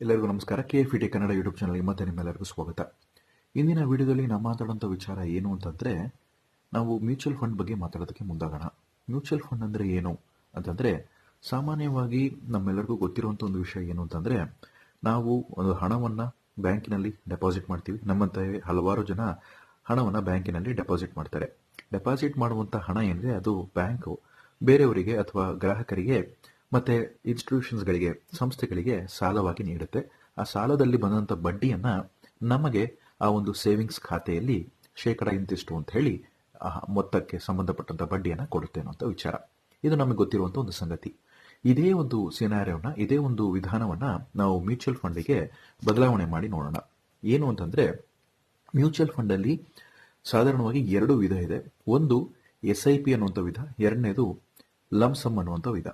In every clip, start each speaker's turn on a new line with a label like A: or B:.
A: ಎಲ್ಲರಿಗೂ ನಮಸ್ಕಾರ. K F T Kannada YouTube ಚಾನಲ್ಗೆ ಮತ್ತೆ ನಿಮ್ಮೆಲ್ಲರಿಗೂ ಸ್ವಾಗತ. ಇಂದಿನ ವಿಡಿಯೋದಲ್ಲಿ ನಾವು ಮಾತಾಡುವಂಥ ವಿಚಾರ ಏನು ಅಂತಂದರೆ, ನಾವು ಮ್ಯೂಚುವಲ್ ಫಂಡ್ ಬಗ್ಗೆ ಮಾತಾಡೋದಕ್ಕೆ ಮುಂದಾಗೋಣ. ಮ್ಯೂಚುವಲ್ ಫಂಡ್ ಅಂದರೆ ಏನು ಅಂತಂದರೆ, ಸಾಮಾನ್ಯವಾಗಿ ನಮ್ಮೆಲ್ಲರಿಗೂ ಗೊತ್ತಿರುವಂಥ ಒಂದು ವಿಷಯ ಏನು ಅಂತಂದರೆ, ನಾವು ಒಂದು ಹಣವನ್ನು ಬ್ಯಾಂಕಿನಲ್ಲಿ ಡೆಪಾಸಿಟ್ ಮಾಡ್ತೀವಿ. ನಮ್ಮಂತೆ ಹಲವಾರು ಜನ ಹಣವನ್ನು ಬ್ಯಾಂಕಿನಲ್ಲಿ ಡೆಪಾಸಿಟ್ ಮಾಡ್ತಾರೆ. ಡೆಪಾಸಿಟ್ ಮಾಡುವಂಥ ಹಣ ಏನಿದೆ, ಅದು ಬ್ಯಾಂಕು ಬೇರೆಯವರಿಗೆ ಅಥವಾ ಗ್ರಾಹಕರಿಗೆ ಮತ್ತೆ ಇನ್ಸ್ಟಿಟ್ಯೂಷನ್ಸ್ಗಳಿಗೆ ಸಂಸ್ಥೆಗಳಿಗೆ ಸಾಲವಾಗಿ ನೀಡುತ್ತೆ. ಆ ಸಾಲದಲ್ಲಿ ಬಂದಂಥ ಬಡ್ಡಿಯನ್ನು ನಮಗೆ ಆ ಒಂದು ಸೇವಿಂಗ್ಸ್ ಖಾತೆಯಲ್ಲಿ ಶೇಕಡ ಇಂತಿಷ್ಟು ಅಂತ ಹೇಳಿ ಮೊತ್ತಕ್ಕೆ ಸಂಬಂಧಪಟ್ಟಂತ ಬಡ್ಡಿಯನ್ನು ಕೊಡುತ್ತೆ ಅನ್ನುವಂಥ ವಿಚಾರ. ಇದು ನಮಗೆ ಗೊತ್ತಿರುವಂಥ ಒಂದು ಸಂಗತಿ. ಇದೇ ಒಂದು ಸಿನಾರಿಯೋನ ಇದೇ ಒಂದು ವಿಧಾನವನ್ನ ನಾವು ಮ್ಯೂಚುವಲ್ ಫಂಡಿಗೆ ಬದಲಾವಣೆ ಮಾಡಿ ನೋಡೋಣ. ಏನು ಅಂತಂದ್ರೆ ಮ್ಯೂಚುವಲ್ ಫಂಡ್ ಅಲ್ಲಿ ಸಾಧಾರಣವಾಗಿ ಎರಡು ವಿಧ ಇದೆ. ಒಂದು ಎಸ್ ಐ ಪಿ ಅನ್ನುವಂಥ ವಿಧ, ಎರಡನೇದು ಲಮ್ಸಮ್ ಅನ್ನುವಂಥ ವಿಧ.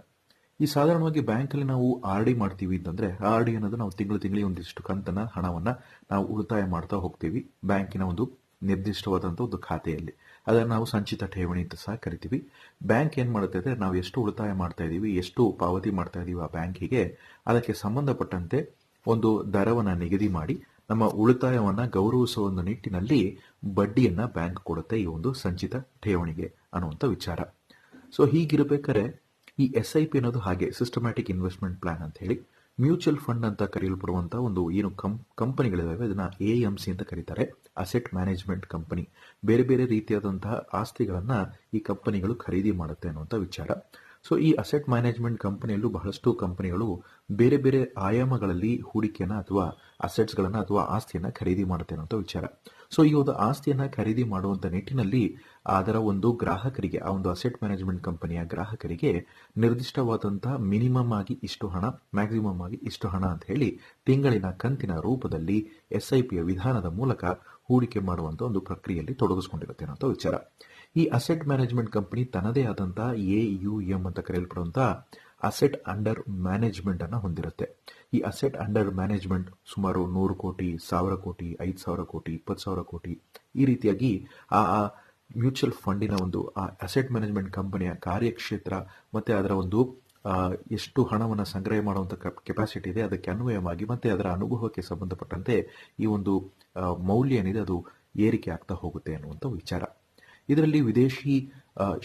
A: ಈ ಸಾಧಾರಣವಾಗಿ ಬ್ಯಾಂಕಲ್ಲಿ ನಾವು ಆರ್ ಡಿ ಮಾಡ್ತೀವಿ ಅಂತಂದ್ರೆ ಆರ್ ಡಿ ಅನ್ನೋದು ನಾವು ತಿಂಗಳು ತಿಂಗಳು ಒಂದಿಷ್ಟು ಕಂತನ ಹಣವನ್ನ ನಾವು ಉಳಿತಾಯ ಮಾಡ್ತಾ ಹೋಗ್ತೀವಿ ಬ್ಯಾಂಕಿನ ಒಂದು ನಿರ್ದಿಷ್ಟವಾದಂಥ ಒಂದು ಖಾತೆಯಲ್ಲಿ. ಅದನ್ನು ನಾವು ಸಂಚಿತ ಠೇವಣಿ ಅಂತ ಸಹ ಕರಿತೀವಿ. ಬ್ಯಾಂಕ್ ಏನ್ ಮಾಡುತ್ತೆ ಅಂದ್ರೆ, ನಾವು ಎಷ್ಟು ಉಳಿತಾಯ ಮಾಡ್ತಾ ಇದೀವಿ, ಎಷ್ಟು ಪಾವತಿ ಮಾಡ್ತಾ ಇದೀವಿ ಆ ಬ್ಯಾಂಕಿಗೆ, ಅದಕ್ಕೆ ಸಂಬಂಧಪಟ್ಟಂತೆ ಒಂದು ದರವನ್ನ ನಿಗದಿ ಮಾಡಿ, ನಮ್ಮ ಉಳಿತಾಯವನ್ನ ಗೌರವಿಸುವ ಒಂದು ನಿಟ್ಟಿನಲ್ಲಿ ಬಡ್ಡಿಯನ್ನ ಬ್ಯಾಂಕ್ ಕೊಡುತ್ತೆ ಈ ಒಂದು ಸಂಚಿತ ಠೇವಣಿಗೆ ಅನ್ನುವಂಥ ವಿಚಾರ. ಸೊ ಹೀಗಿರ್ಬೇಕಾದ್ರೆ ಈ ಎಸ್ ಐ ಪಿ ಅನ್ನೋದು ಹಾಗೆ ಸಿಸ್ಟಮ್ಯಾಟಿಕ್ ಇನ್ವೆಸ್ಟ್ಮೆಂಟ್ ಪ್ಲಾನ್ ಅಂತ ಹೇಳಿ ಮ್ಯೂಚುವಲ್ ಫಂಡ್ ಅಂತ ಕರೆಯಲ್ಪಡುವಂಥ ಒಂದು ಏನು ಕಂ ಕಂಪನಿಗಳಿದಾವೆ ಅದನ್ನ ಎ ಎಂ ಸಿ ಅಂತ ಕರೀತಾರೆ. ಅಸೆಟ್ ಮ್ಯಾನೇಜ್ಮೆಂಟ್ ಕಂಪನಿ ಬೇರೆ ಬೇರೆ ರೀತಿಯಾದಂತಹ ಆಸ್ತಿಗಳನ್ನ ಈ ಕಂಪನಿಗಳು ಖರೀದಿ ಮಾಡುತ್ತೆ ಅನ್ನುವಂಥ ವಿಚಾರ. ಸೊ ಈ ಅಸೆಟ್ ಮ್ಯಾನೇಜ್ಮೆಂಟ್ ಕಂಪನಿಯಲ್ಲೂ ಬಹಳಷ್ಟು ಕಂಪನಿಗಳು ಬೇರೆ ಬೇರೆ ಆಯಾಮಗಳಲ್ಲಿ ಹೂಡಿಕೆಯನ್ನು ಅಥವಾ ಅಸೆಟ್ಸ್ಗಳನ್ನು ಅಥವಾ ಆಸ್ತಿಯನ್ನು ಖರೀದಿ ಮಾಡುತ್ತೆ ಅನ್ನುವಂಥ ವಿಚಾರ. ಸೊ ಈ ಒಂದು ಆಸ್ತಿಯನ್ನ ಖರೀದಿ ಮಾಡುವಂಥ ನಿಟ್ಟಿನಲ್ಲಿ ಅದರ ಒಂದು ಗ್ರಾಹಕರಿಗೆ, ಆ ಒಂದು ಅಸೆಟ್ ಮ್ಯಾನೇಜ್ಮೆಂಟ್ ಕಂಪನಿಯ ಗ್ರಾಹಕರಿಗೆ ನಿರ್ದಿಷ್ಟವಾದಂತಹ ಮಿನಿಮಮ್ ಆಗಿ ಇಷ್ಟು ಹಣ ಮ್ಯಾಕ್ಸಿಮಮ್ ಆಗಿ ಇಷ್ಟು ಹಣ ಅಂತ ಹೇಳಿ ತಿಂಗಳಿನ ಕಂತಿನ ರೂಪದಲ್ಲಿ ಎಸ್ ಐ ಪಿಯ ವಿಧಾನದ ಮೂಲಕ ಹೂಡಿಕೆ ಮಾಡುವಂಥ ಒಂದು ಪ್ರಕ್ರಿಯೆಯಲ್ಲಿ ತೊಡಗಿಸಿಕೊಂಡಿರುತ್ತೆ ಅನ್ನೋ ವಿಚಾರ. ಈ ಅಸೆಟ್ ಮ್ಯಾನೇಜ್ಮೆಂಟ್ ಕಂಪನಿ ತನ್ನದೇ ಆದಂತಹ ಎ ಯು ಎಂ ಅಂತ ಕರೆಯಲ್ಪಡುವಂತಹ ಅಸೆಟ್ ಅಂಡರ್ ಮ್ಯಾನೇಜ್ಮೆಂಟ್ ಅನ್ನ ಹೊಂದಿರುತ್ತೆ. ಈ ಅಸೆಟ್ ಅಂಡರ್ ಮ್ಯಾನೇಜ್ಮೆಂಟ್ ಸುಮಾರು ನೂರು ಕೋಟಿ, ಸಾವಿರ ಕೋಟಿ, ಐದು ಸಾವಿರ ಕೋಟಿ, ಇಪ್ಪತ್ತು ಸಾವಿರ ಕೋಟಿ ಈ ರೀತಿಯಾಗಿ ಆ ಮ್ಯೂಚುವಲ್ ಫಂಡಿನ ಒಂದು, ಆ ಅಸೆಟ್ ಮ್ಯಾನೇಜ್ಮೆಂಟ್ ಕಂಪನಿಯ ಕಾರ್ಯಕ್ಷೇತ್ರ ಮತ್ತೆ ಅದರ ಒಂದು ಎಷ್ಟು ಹಣವನ್ನು ಸಂಗ್ರಹ ಮಾಡುವಂತ ಕೆಪಾಸಿಟಿ ಇದೆ, ಅದಕ್ಕೆ ಅನ್ವಯವಾಗಿ ಮತ್ತೆ ಅದರ ಅನುಭವಕ್ಕೆ ಸಂಬಂಧಪಟ್ಟಂತೆ ಈ ಒಂದು ಮೌಲ್ಯ ಏನಿದೆ ಅದು ಏರಿಕೆ ಆಗ್ತಾ ಹೋಗುತ್ತೆ ಅನ್ನುವಂಥ ವಿಚಾರ. ಇದರಲ್ಲಿ ವಿದೇಶಿ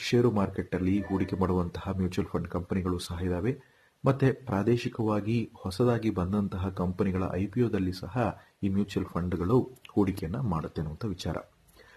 A: ಷೇರು ಮಾರ್ಕೆಟ್ ಅಲ್ಲಿ ಹೂಡಿಕೆ ಮಾಡುವಂತಹ ಮ್ಯೂಚುವಲ್ ಫಂಡ್ ಕಂಪನಿಗಳು ಸಹ ಇದ್ದಾವೆ ಮತ್ತೆ ಪ್ರಾದೇಶಿಕವಾಗಿ ಹೊಸದಾಗಿ ಬಂದಂತಹ ಕಂಪನಿಗಳ ಐ ಪಿ ಒದಲ್ಲಿ ಸಹ ಈ ಮ್ಯೂಚುವಲ್ ಫಂಡ್ಗಳು ಹೂಡಿಕೆಯನ್ನು ಮಾಡುತ್ತೆ ಅನ್ನುವಂಥ ವಿಚಾರ.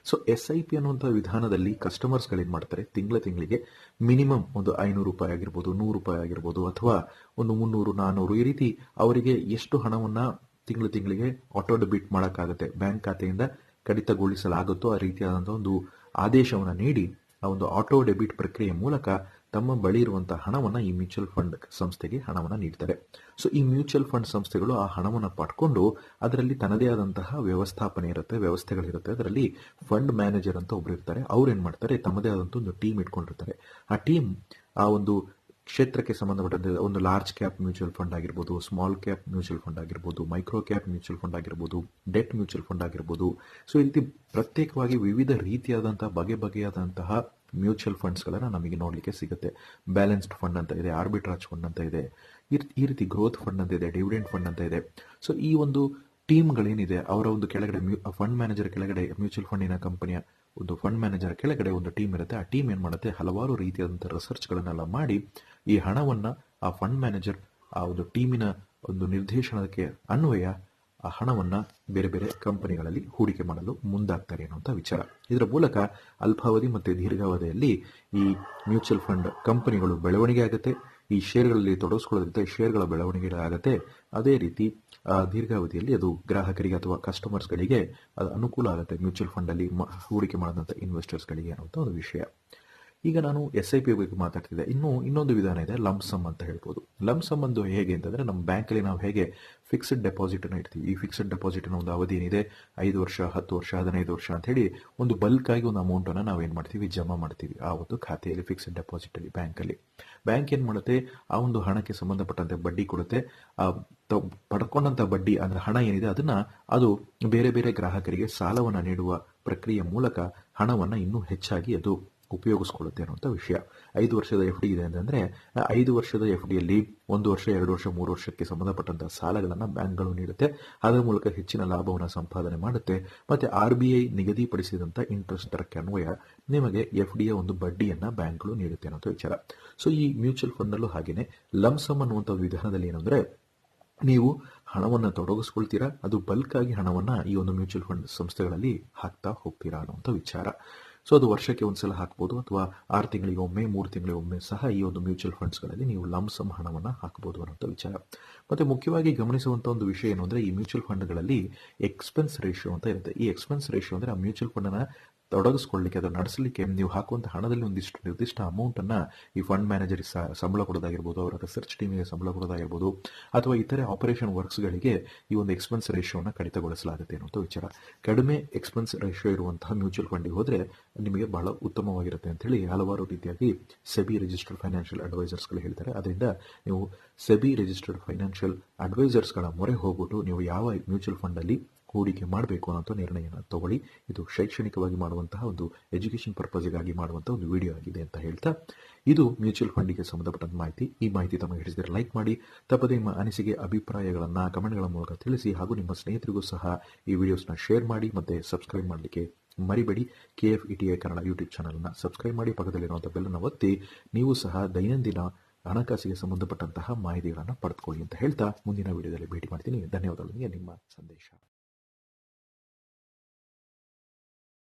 A: ಸೊ ಎಸ್ ಐ ಪಿ ಅನ್ನುವಂಥ ವಿಧಾನದಲ್ಲಿ ಕಸ್ಟಮರ್ಸ್ಗಳೇನು ಮಾಡ್ತಾರೆ? ತಿಂಗಳ ತಿಂಗಳಿಗೆ ಮಿನಿಮಮ್ ಒಂದು ಐನೂರು ರೂಪಾಯಿ ಆಗಿರ್ಬೋದು, ನೂರು ರೂಪಾಯಿ ಆಗಿರ್ಬೋದು ಅಥವಾ ಒಂದು ಮುನ್ನೂರು, ನಾನೂರು ಈ ರೀತಿ ಅವರಿಗೆ ಎಷ್ಟು ಹಣವನ್ನು ತಿಂಗಳು ತಿಂಗಳಿಗೆ ಆಟೋ ಡೆಬಿಟ್ ಮಾಡೋಕ್ಕಾಗುತ್ತೆ? ಬ್ಯಾಂಕ್ ಖಾತೆಯಿಂದ ಕಡಿತಗೊಳಿಸಲಾಗುತ್ತೋ ಆ ರೀತಿಯಾದಂಥ ಒಂದು ಆದೇಶವನ್ನ ನೀಡಿ ಆ ಒಂದು ಆಟೋ ಡೆಬಿಟ್ ಪ್ರಕ್ರಿಯೆ ಮೂಲಕ ತಮ್ಮ ಬಳಿ ಇರುವಂತಹ ಹಣವನ್ನು ಈ ಮ್ಯೂಚುವಲ್ ಫಂಡ್ ಸಂಸ್ಥೆಗೆ ಹಣವನ್ನು ನೀಡ್ತಾರೆ. ಸೊ ಈ ಮ್ಯೂಚುವಲ್ ಫಂಡ್ ಸಂಸ್ಥೆಗಳು ಆ ಹಣವನ್ನು ಪಡ್ಕೊಂಡು ಅದರಲ್ಲಿ ತನ್ನದೇ ಆದಂತಹ ವ್ಯವಸ್ಥಾಪನೆ ಇರುತ್ತೆ, ವ್ಯವಸ್ಥೆಗಳಿರುತ್ತೆ. ಅದರಲ್ಲಿ ಫಂಡ್ ಮ್ಯಾನೇಜರ್ ಅಂತ ಒಬ್ಬರು ಇರ್ತಾರೆ. ಅವ್ರು ಏನ್ ಮಾಡ್ತಾರೆ? ತಮ್ಮದೇ ಆದಂತ ಒಂದು ಟೀಮ್ ಇಟ್ಕೊಂಡಿರ್ತಾರೆ. ಆ ಟೀಮ್ ಆ ಒಂದು ಕ್ಷೇತ್ರಕ್ಕೆ ಸಂಬಂಧಪಟ್ಟಂತೆ ಒಂದು ಲಾರ್ಜ್ ಕ್ಯಾಪ್ ಮ್ಯೂಚುವಲ್ ಫಂಡ್ ಆಗಿರ್ಬೋದು ಸ್ಮಾಲ್ ಕ್ಯಾಪ್ ಮ್ಯೂಚುವಲ್ ಫಂಡ್ ಆಗಿರ್ಬೋದು ಮೈಕ್ರೋ ಕ್ಯಾಪ್ ಮ್ಯೂಚುವಲ್ ಫಂಡ್ ಆಗಿರ್ಬೋದು ಡೆಟ್ ಮ್ಯೂಚುವಲ್ ಫಂಡ್ ಆಗಿರ್ಬೋದು. ಸೊ ರೀತಿ ಪ್ರತ್ಯೇಕವಾಗಿ ವಿವಿಧ ರೀತಿಯಾದಂತಹ, ಬಗೆ ಬಗೆಯಾದಂತಹ ಮ್ಯೂಚುವಲ್ ಫಂಡ್ಸ್ಗಳನ್ನು ನಮಗೆ ನೋಡಲಿಕ್ಕೆ ಸಿಗುತ್ತೆ. ಬ್ಯಾಲೆನ್ಸ್ಡ್ ಫಂಡ್ ಅಂತ ಇದೆ ಆರ್ಬಿಟ್ರಾಜ್ ಫಂಡ್ ಅಂತ ಇದೆ, ಈ- ರೀತಿ ಗ್ರೋತ್ ಫಂಡ್ ಅಂತ ಇದೆ ಡಿವಿಡೆಂಡ್ ಫಂಡ್ ಅಂತ ಇದೆ. ಸೊ ಈ ಒಂದು ಟೀಮ್ಗಳೇನಿದೆ ಅವರ ಒಂದು ಕೆಳಗಡೆ ಫಂಡ್ ಮ್ಯಾನೇಜರ್ ಕೆಳಗಡೆ ಮ್ಯೂಚುವಲ್ ಫಂಡಿನ ಕಂಪನಿಯ ಒಂದು ಫಂಡ್ ಮ್ಯಾನೇಜರ್ ಕೆಳಗಡೆ ಒಂದು ಟೀಮ್ ಇರುತ್ತೆ. ಆ ಟೀಮ್ ಏನು ಮಾಡುತ್ತೆ? ಹಲವಾರು ರೀತಿಯಾದಂಥ ರಿಸರ್ಚ್ ಗಳನ್ನೆಲ್ಲ ಮಾಡಿ ಈ ಹಣವನ್ನ ಆ ಫಂಡ್ ಮ್ಯಾನೇಜರ್ ಆ ಒಂದು ಟೀಮಿನ ಒಂದು ನಿರ್ದೇಶನಕ್ಕೆ ಅನ್ವಯ, ಆ ಹಣವನ್ನ ಬೇರೆ ಬೇರೆ ಕಂಪನಿಗಳಲ್ಲಿ ಹೂಡಿಕೆ ಮಾಡಲು ಮುಂದಾಗ್ತಾರೆ ಅನ್ನುವಂಥ ವಿಚಾರ. ಇದರ ಮೂಲಕ ಅಲ್ಪಾವಧಿ ಮತ್ತು ದೀರ್ಘಾವಧಿಯಲ್ಲಿ ಈ ಮ್ಯೂಚುವಲ್ ಫಂಡ್ ಕಂಪನಿಗಳು ಬೆಳವಣಿಗೆ ಆಗುತ್ತೆ. ಈ ಶೇರ್ಗಳಲ್ಲಿ ತೊಡಗಿಸ್ಕೊಳ್ಳೋದ್ರಿಂದ ಶೇರ್ಗಳ ಬೆಳವಣಿಗೆ ಆಗುತ್ತೆ ಅದೇ ರೀತಿ ದೀರ್ಘಾವಧಿಯಲ್ಲಿ ಅದು ಗ್ರಾಹಕರಿಗೆ ಅಥವಾ ಕಸ್ಟಮರ್ಸ್ಗಳಿಗೆ ಅದು ಅನುಕೂಲ ಆಗುತ್ತೆ. ಮ್ಯೂಚುವಲ್ ಫಂಡ್ ಅಲ್ಲಿ ಮ- ಹೂಡಿಕೆ ಮಾಡಿದಂಥ ಇನ್ವೆಸ್ಟರ್ಸ್ಗಳಿಗೆ ಅನ್ನುವಂಥ ಒಂದು ವಿಷಯ. ಈಗ ನಾನು ಎಸ್ ಐ ಪಿ ಬಗ್ಗೆ ಮಾತಾಡ್ತಿದ್ದೆ. ಇನ್ನು ಇನ್ನೊಂದು ವಿಧಾನ ಇದೆ ಲಂಸಮ್ ಅಂತ ಹೇಳ್ಬೋದು. ಲಂಸಮ್ ಒಂದು ಹೇಗೆ ಅಂತಂದ್ರೆ ನಮ್ಮ ಬ್ಯಾಂಕಲ್ಲಿ ನಾವು ಹೇಗೆ ಫಿಕ್ಸ್ಡ್ ಡೆಪಾಸಿಟ್ ಅನ್ನು ಇಡ್ತೀವಿ. ಈ ಫಿಕ್ಸ್ಡ್ ಡೆಪಾಸಿಟ್ ಒಂದು ಅವಧಿ ಏನಿದೆ, ಐದು ವರ್ಷ, ಹತ್ತು ವರ್ಷ, ಹದಿನೈದು ವರ್ಷ ಅಂತ ಹೇಳಿ ಒಂದು ಬಲ್ಕ್ ಆಗಿ ಒಂದು ಅಮೌಂಟ್ ಅನ್ನ ನಾವು ಏನು ಮಾಡ್ತೀವಿ? ಜಮಾ ಮಾಡ್ತೀವಿ ಆ ಒಂದು ಖಾತೆಯಲ್ಲಿ ಫಿಕ್ಸ್ಡ್ ಡೆಪಾಸಿಟ್ ಅಲ್ಲಿ ಬ್ಯಾಂಕ್ ಏನು ಮಾಡುತ್ತೆ? ಆ ಒಂದು ಹಣಕ್ಕೆ ಸಂಬಂಧಪಟ್ಟಂತೆ ಬಡ್ಡಿ ಕೊಡುತ್ತೆ. ಪಡ್ಕೊಂಡಂತ ಬಡ್ಡಿ ಅಂದ್ರೆ ಹಣ ಏನಿದೆ, ಅದನ್ನ ಅದು ಬೇರೆ ಬೇರೆ ಗ್ರಾಹಕರಿಗೆ ಸಾಲವನ್ನು ನೀಡುವ ಪ್ರಕ್ರಿಯೆ ಮೂಲಕ ಹಣವನ್ನು ಇನ್ನೂ ಹೆಚ್ಚಾಗಿ ಅದು ಉಪಯೋಗಿಸ್ಕೊಳ್ಳುತ್ತೆ ಅನ್ನುವಂಥ ವಿಷಯ. ಐದು ವರ್ಷದ ಎಫ್ ಡಿ ಇದೆ ಅಂತಂದ್ರೆ ಐದು ವರ್ಷದ ಎಫ್ ಡಿಯಲ್ಲಿ ಒಂದು ವರ್ಷ, ಎರಡು ವರ್ಷ, ಮೂರು ವರ್ಷಕ್ಕೆ ಸಂಬಂಧಪಟ್ಟಂತಹ ಸಾಲಗಳನ್ನು ಬ್ಯಾಂಕ್ಗಳು ನೀಡುತ್ತೆ. ಅದರ ಮೂಲಕ ಹೆಚ್ಚಿನ ಲಾಭವನ್ನು ಸಂಪಾದನೆ ಮಾಡುತ್ತೆ. ಮತ್ತೆ ಆರ್ ಬಿ ಐ ನಿಗದಿಪಡಿಸಿದಂಥ ಇಂಟ್ರೆಸ್ಟ್ ದರಕ್ಕೆ ಅನ್ವಯ ನಿಮಗೆ ಎಫ್ ಡಿಯ ಒಂದು ಬಡ್ಡಿಯನ್ನ ಬ್ಯಾಂಕ್ಗಳು ನೀಡುತ್ತೆ ಅನ್ನೋಂಥ ವಿಚಾರ. ಸೊ ಈ ಮ್ಯೂಚುವಲ್ ಫಂಡ್ನಲ್ಲೂ ಹಾಗೇನೆ ಲಮ್ಸಮ್ ಅನ್ನುವಂಥ ವಿಧಾನದಲ್ಲಿ ಏನಂದ್ರೆ, ನೀವು ಹಣವನ್ನು ತೊಡಗಿಸ್ಕೊಳ್ತೀರಾ, ಅದು ಬಲ್ಕ್ ಆಗಿ ಹಣವನ್ನು ಈ ಒಂದು ಮ್ಯೂಚುವಲ್ ಫಂಡ್ ಸಂಸ್ಥೆಗಳಲ್ಲಿ ಹಾಕ್ತಾ ಹೋಗ್ತೀರಾ ಅನ್ನುವಂಥ ವಿಚಾರ. ಸೊ ಅದು ವರ್ಷಕ್ಕೆ ಒಂದ್ಸಲ ಹಾಕ್ಬೋದು ಅಥವಾ ಆರು ತಿಂಗಳಿಗೆ ಒಮ್ಮೆ, ಮೂರು ತಿಂಗಳಿಗೆ ಒಮ್ಮೆ ಸಹ ಈ ಒಂದು ಮ್ಯೂಚುವಲ್ ಫಂಡ್ಸ್ಗಳಲ್ಲಿ ನೀವು ಲಂಸಮ್ ಹಣವನ್ನು ಹಾಕಬಹುದು ಅನ್ನೋಂಥ ವಿಚಾರ. ಮತ್ತೆ ಮುಖ್ಯವಾಗಿ ಗಮನಿಸುವಂಥ ಒಂದು ವಿಷಯ ಏನು ಈ ಮ್ಯೂಚುವಲ್ ಫಂಡ್ಗಳಲ್ಲಿ ಎಕ್ಸ್ಪೆನ್ಸ್ ರೇಷಿಯೋ ಅಂತ ಇರುತ್ತೆ. ಈ ಎಕ್ಸ್ಪೆನ್ಸ್ ರೇಷಿಯೋ ಅಂದ್ರೆ ಆ ಮ್ಯೂಚುವಲ್ ಫಂಡನ್ನ ತೊಡಗಿಸ್ಕೊಳ್ಳಿಕ್ಕೆ ಅದನ್ನು ನಡೆಸಲಿಕ್ಕೆ ನೀವು ಹಾಕುವಂಥ ಹಣದಲ್ಲಿ ಒಂದಿಷ್ಟು ನಿರ್ದಿಷ್ಟ ಅಮೌಂಟನ್ನು ಈ ಫಂಡ್ ಮ್ಯಾನೇಜರ್ ಸಂಬಳ ಕೊಡೋದಾಗಿರ್ಬೋದು, ಅವರ ರಿಸರ್ಚ್ ಟೀಮಿಗೆ ಸಂಬಳ ಕೊಡೋದಾಗಿರ್ಬೋದು, ಅಥವಾ ಇತರೆ ಆಪರೇಷನ್ ವರ್ಕ್ಸ್ಗಳಿಗೆ ಈ ಒಂದು ಎಕ್ಸ್ಪೆನ್ಸ್ ರೇಷಿಯೋನ ಕಡಿತಗೊಳಿಸಲಾಗುತ್ತೆ ಅನ್ನೋಂಥ ವಿಚಾರ. ಕಡಿಮೆ ಎಕ್ಸ್ಪೆನ್ಸ್ ರೇಷಿಯೋ ಇರುವಂತಹ ಮ್ಯೂಚುವಲ್ ಫಂಡಿಗೆ ಹೋದರೆ ನಿಮಗೆ ಬಹಳ ಉತ್ತಮವಾಗಿರುತ್ತೆ ಅಂತ ಹೇಳಿ ಹಲವಾರು ರೀತಿಯಾಗಿ ಸೆಬಿ ರಿಜಿಸ್ಟರ್ಡ್ ಫೈನಾನ್ಷಿಯಲ್ ಅಡ್ವೈಸರ್ಸ್ಗಳು ಹೇಳ್ತಾರೆ. ಅದರಿಂದ ನೀವು ಸೆಬಿ ರಿಜಿಸ್ಟರ್ಡ್ ಫೈನಾನ್ಷಿಯಲ್ ಅಡ್ವೈಸರ್ಸ್ಗಳ ಮೊರೆ ಹೋಗ್ಬಿಟ್ಟು ನೀವು ಯಾವ ಮ್ಯೂಚುವಲ್ ಫಂಡಲ್ಲಿ ಹೂಡಿಕೆ ಮಾಡಬೇಕು ಅನ್ನೋಂಥ ನಿರ್ಣಯನ ತಗೊಳ್ಳಿ. ಇದು ಶೈಕ್ಷಣಿಕವಾಗಿ ಮಾಡುವಂತಹ ಒಂದು ಎಜುಕೇಷನ್ ಪರ್ಪಸ್ಗಾಗಿ ಮಾಡುವಂಥ ಒಂದು ವಿಡಿಯೋ ಆಗಿದೆ ಅಂತ ಹೇಳ್ತಾ, ಇದು ಮ್ಯೂಚುವಲ್ ಫಂಡಿಗೆ ಸಂಬಂಧಪಟ್ಟಂತ ಮಾಹಿತಿ. ಈ ಮಾಹಿತಿ ತಮಗೆ ಹಿಡಿಸಿದರೆ ಲೈಕ್ ಮಾಡಿ, ತಪ್ಪದೆ ನಿಮ್ಮ ಅನಿಸಿಕೆ, ಅಭಿಪ್ರಾಯಗಳನ್ನು ಕಮೆಂಟ್ಗಳ ಮೂಲಕ ತಿಳಿಸಿ ಹಾಗೂ ನಿಮ್ಮ ಸ್ನೇಹಿತರಿಗೂ ಸಹ ಈ ವಿಡಿಯೋಸ್ನ ಶೇರ್ ಮಾಡಿ ಮತ್ತೆ ಸಬ್ಸ್ಕ್ರೈಬ್ ಮಾಡಲಿಕ್ಕೆ ಮರಿಬೇಡಿ. K F E T I Kannada YouTube ಚಾನಲ್ನ ಸಬ್ಸ್ಕ್ರೈಬ್ ಮಾಡಿ, ಪಕ್ಕದಲ್ಲಿರುವಂಥ ಬೆಲ್ಲನ್ನು ಒತ್ತಿ, ನೀವು ಸಹ ದೈನಂದಿನ ಹಣಕಾಸಿಗೆ ಸಂಬಂಧಪಟ್ಟಂತಹ ಮಾಹಿತಿಗಳನ್ನು ಪಡೆದುಕೊಳ್ಳಿ ಅಂತ ಹೇಳ್ತಾ, ಮುಂದಿನ ವಿಡಿಯೋದಲ್ಲಿ ಭೇಟಿ ಮಾಡ್ತೀನಿ. ಧನ್ಯವಾದಗಳು. ನಿಮ್ಮ ಸಂದೇಶ.